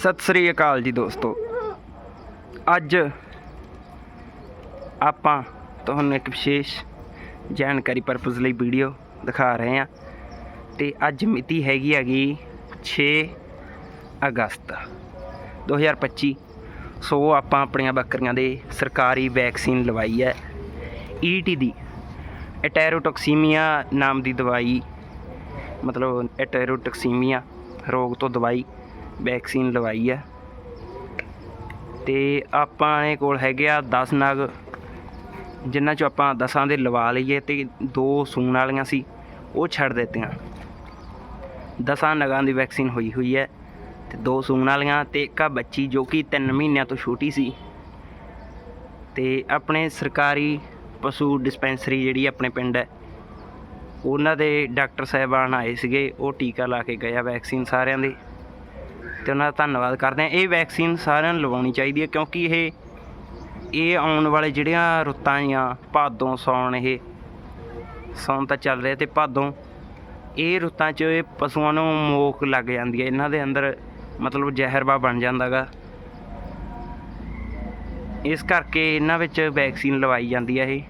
ਸਤਿ ਸ੍ਰੀ ਅਕਾਲ ਜੀ ਦੋਸਤੋ। ਅੱਜ ਆਪਾਂ ਤੁਹਾਨੂੰ ਇੱਕ ਵਿਸ਼ੇਸ਼ ਜਾਣਕਾਰੀ ਪਰਪਸ ਲਈ ਵੀਡੀਓ ਦਿਖਾ ਰਹੇ ਹਾਂ ਤੇ ਅੱਜ ਮਿਤੀ ਹੈਗੀ ਹੈਗੀ 6 ਅਗਸਤ 2025 ਸੋ ਆਪਾਂ ਆਪਣੀਆਂ ਬੱਕਰੀਆਂ ਦੇ ਸਰਕਾਰੀ ਵੈਕਸੀਨ ਲਵਾਈ ਹੈ। ਈਟੀ ਦੀ ਐਟੈਰੋਟੌਕਸੀਮੀਆ ਨਾਮ ਦੀ ਦਵਾਈ, ਮਤਲਬ ਐਟੈਰੋਟੌਕਸੀਮੀਆ ਰੋਗ ਤੋਂ ਦਵਾਈ ਵੈਕਸੀਨ ਲਵਾਈ ਹੈ ਤੇ ਆਪਾਂ ਇਹ ਕੋਲ ਹੈਗੇ ਆ 10 ਨਗ ਜਿਨ੍ਹਾਂ ਚੋਂ ਆਪਾਂ ਦਸਾਂ ਦੇ ਲਵਾ ਲਈਏ ਤੇ ਦੋ ਸੂਣ ਵਾਲੀਆਂ ਸੀ, ਉਹ ਛੱਡ ਦਿੱਤੀਆਂ। ਦਸਾਂ ਨਗਾਂ ਦੀ ਵੈਕਸੀਨ ਹੋਈ ਹੋਈ ਹੈ ਤੇ ਦੋ ਸੂਣ ਵਾਲੀਆਂ ਤੇ ਇੱਕ ਆ ਬੱਚੀ ਜੋ ਕਿ 3 ਮਹੀਨਿਆਂ ਤੋਂ ਛੋਟੀ ਸੀ। ਤੇ ਆਪਣੇ ਸਰਕਾਰੀ ਪਸ਼ੂ ਡਿਸਪੈਂਸਰੀ ਜਿਹੜੀ ਆਪਣੇ ਪਿੰਡ ਹੈ, ਉਹਨਾਂ ਦੇ ਡਾਕਟਰ ਸਾਹਿਬਾਨ ਆਏ ਸੀਗੇ, ਉਹ ਟੀਕਾ ਲਾ ਕੇ ਗਿਆ ਵੈਕਸੀਨ ਸਾਰਿਆਂ ਦੇ। ਤੇ ਉਹਨਾਂ ਦਾ ਧੰਨਵਾਦ ਕਰਦੇ ਹਾਂ। ਇਹ ਵੈਕਸੀਨ ਸਾਰਿਆਂ ਨੂੰ ਲਵਾਉਣੀ ਚਾਹੀਦੀ ਹੈ ਕਿਉਂਕਿ ਇਹ ਇਹ ਆਉਣ ਵਾਲੇ ਜਿਹੜੀਆਂ ਰੁੱਤਾਂ ਆ ਭਾਦੋਂ ਸੌਣ ਇਹ ਸੌਣ ਤਾਂ ਚੱਲ ਰਿਹਾ ਤੇ ਭਾਦੋਂ, ਇਹ ਰੁੱਤਾਂ 'ਚ ਇਹ ਪਸ਼ੂਆਂ ਨੂੰ ਮੋਕ ਲੱਗ ਜਾਂਦੀ ਹੈ। ਇਹਨਾਂ ਦੇ ਅੰਦਰ ਮਤਲਬ ਜ਼ਹਿਰਵਾ ਬਣ ਜਾਂਦਾਗਾ ਇਸ ਕਰਕੇ ਇਹਨਾਂ ਵਿੱਚ ਵੈਕਸੀਨ ਲਵਾਈ ਜਾਂਦੀ ਹੈ ਇਹ।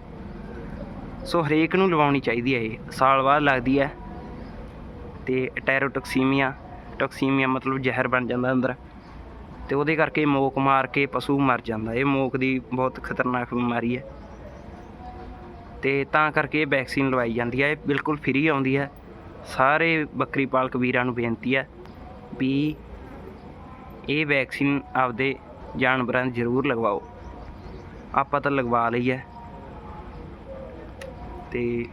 ਸੋ ਹਰੇਕ ਨੂੰ ਲਵਾਉਣੀ ਚਾਹੀਦੀ ਹੈ ਇਹ। ਸਾਲ ਬਾਅਦ ਲੱਗਦੀ ਹੈ। ਤੇ ਟੈਰੋਟੌਕਸੀਮੀਆ ਟੌਕਸੀਮੀਆ ਮਤਲਬ ਜ਼ਹਿਰ ਬਣ ਜਾਂਦਾ ਅੰਦਰ ਤੇ ਉਹਦੇ ਕਰਕੇ ਮੋਕ ਮਾਰ ਕੇ ਪਸ਼ੂ ਮਰ ਜਾਂਦਾ। ਇਹ ਮੋਕ ਦੀ ਬਹੁਤ ਖਤਰਨਾਕ ਬਿਮਾਰੀ ਹੈ। ਤੇ ਤਾਂ ਕਰਕੇ ਇਹ ਵੈਕਸੀਨ ਲਵਾਈ ਜਾਂਦੀ ਹੈ। ਇਹ ਬਿਲਕੁਲ ਫ੍ਰੀ ਆਉਂਦੀ ਹੈ। ਸਾਰੇ ਬੱਕਰੀ ਪਾਲਕ ਵੀਰਾਂ ਨੂੰ ਬੇਨਤੀ ਹੈ ਵੀ ਇਹ ਵੈਕਸੀਨ ਆਪਦੇ ਜਾਨਵਰਾਂ ਦੀ ਜ਼ਰੂਰ ਲਗਵਾਓ। ਆਪਾਂ ਤਾਂ ਲਗਵਾ ਲਈ ਹੈ। ਤੇ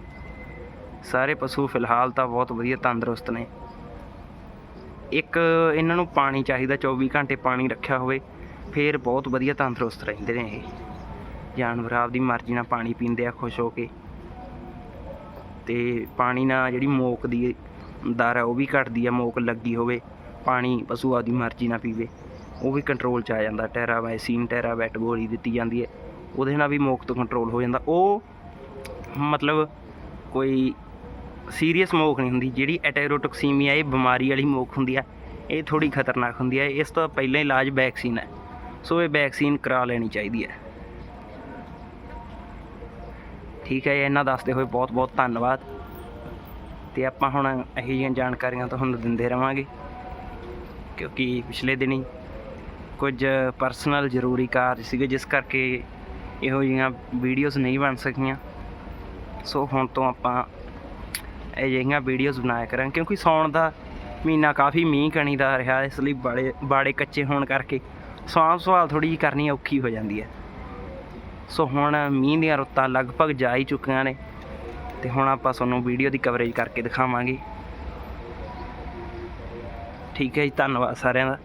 ਸਾਰੇ ਪਸ਼ੂ ਫਿਲਹਾਲ ਤਾਂ ਬਹੁਤ ਵਧੀਆ ਤੰਦਰੁਸਤ ਨੇ। ਇੱਕ ਇਹਨਾਂ ਨੂੰ ਪਾਣੀ ਚਾਹੀਦਾ 24 ਘੰਟੇ ਪਾਣੀ ਰੱਖਿਆ ਹੋਵੇ, ਫਿਰ ਬਹੁਤ ਵਧੀਆ ਤੰਦਰੁਸਤ ਰਹਿੰਦੇ ਨੇ ਇਹ। ਜਾਨਵਰ ਆਪਦੀ ਮਰਜ਼ੀ ਨਾਲ ਪਾਣੀ ਪੀਂਦੇ ਆ, ਖੁਸ਼ ਹੋ ਕੇ। ਤੇ ਪਾਣੀ ਨਾਲ ਜਿਹੜੀ ਮੋਕ ਦੀ ਦਰ ਹੈ ਉਹ ਵੀ ਘਟਦੀ ਆ, ਮੋਕ ਲੱਗੀ ਹੋਵੇ, ਪਾਣੀ ਪਸ਼ੂ ਆਪਦੀ ਮਰਜ਼ੀ ਨਾਲ ਪੀਵੇ, ਉਹ ਵੀ ਕੰਟਰੋਲ ਚ ਆ ਜਾਂਦਾ। ਟੈਰਾਵਾਈਸੀਨ ਟੈਰਾਵੈਟ ਗੋਲੀ ਦਿੱਤੀ ਜਾਂਦੀ ਹੈ, ਉਹਦੇ ਨਾਲ ਵੀ ਮੋਕ ਤੋਂ ਕੰਟਰੋਲ ਹੋ ਜਾਂਦਾ। ਉਹ ਮਤਲਬ ਕੋਈ ਸੀਰੀਅਸ ਮੋਕ ਨਹੀਂ ਹੁੰਦੀ, ਜਿਹੜੀ ਐਟੈਰੋਟੌਕਸੀਮੀਆ ਇਹ ਬਿਮਾਰੀ ਵਾਲੀ ਮੋਕ ਹੁੰਦੀ ਆ, ਇਹ ਥੋੜੀ ਖਤਰਨਾਕ ਹੁੰਦੀ ਹੈ ਇਸ ਤੋਂ ਪਹਿਲਾਂ ਇਲਾਜ ਵੈਕਸੀਨ ਹੈ। ਸੋ ਇਹ ਵੈਕਸੀਨ ਕਰਾ ਲੈਣੀ ਚਾਹੀਦੀ ਹੈ। ਠੀਕ ਹੈ, ਇਹਨਾਂ ਦੱਸਦੇ ਹੋਏ ਬਹੁਤ ਬਹੁਤ ਧੰਨਵਾਦ। ਤੇ ਆਪਾਂ ਹੁਣ ਇਹੋ ਜਿਹੀਆਂ ਜਾਣਕਾਰੀਆਂ ਤੁਹਾਨੂੰ ਦਿੰਦੇ ਰਵਾਂਗੇ, ਕਿਉਂਕਿ ਪਿਛਲੇ ਦਿਨੀ ਕੁਝ ਪਰਸਨਲ ਜ਼ਰੂਰੀ ਕਾਰਜ ਸੀਗੇ, ਜਿਸ ਕਰਕੇ ਇਹੋ ਜਿਹੀਆਂ ਵੀਡੀਓਜ਼ ਨਹੀਂ ਬਣ ਸਕੀਆਂ। ਸੋ ਹੁਣ ਤੋਂ ਆਪਾਂ ਅਜਿਹੀਆਂ ਵੀਡੀਓਜ਼ ਬਣਾਇਆ ਕਰਾਂਗੇ ਕਿਉਂਕਿ ਸੌਣ ਦਾ ਮਹੀਨਾ ਕਾਫੀ ਮੀਂਹ ਕਣੀ ਦਾ ਰਿਹਾ, ਇਸ ਲਈ ਬਾੜੇ ਬਾੜੇ ਕੱਚੇ ਹੋਣ ਕਰਕੇ ਸਾਂਭ ਸੰਭਾਲ ਥੋੜੀ ਜਿਹੀ ਕਰਨੀ ਔਖੀ ਹੋ ਜਾਂਦੀ ਹੈ। ਸੋ ਹੁਣ ਮੀਂਹ ਦੀਆਂ ਰੁੱਤਾਂ ਲਗਭਗ ਜਾ ਹੀ ਚੁੱਕੀਆਂ ਨੇ, ਤੇ ਹੁਣ ਆਪਾਂ ਤੁਹਾਨੂੰ ਵੀਡੀਓ ਦੀ ਕਵਰੇਜ ਕਰਕੇ ਦਿਖਾਵਾਂਗੇ। ਠੀਕ ਹੈ ਜੀ, ਧੰਨਵਾਦ ਸਾਰਿਆਂ ਦਾ।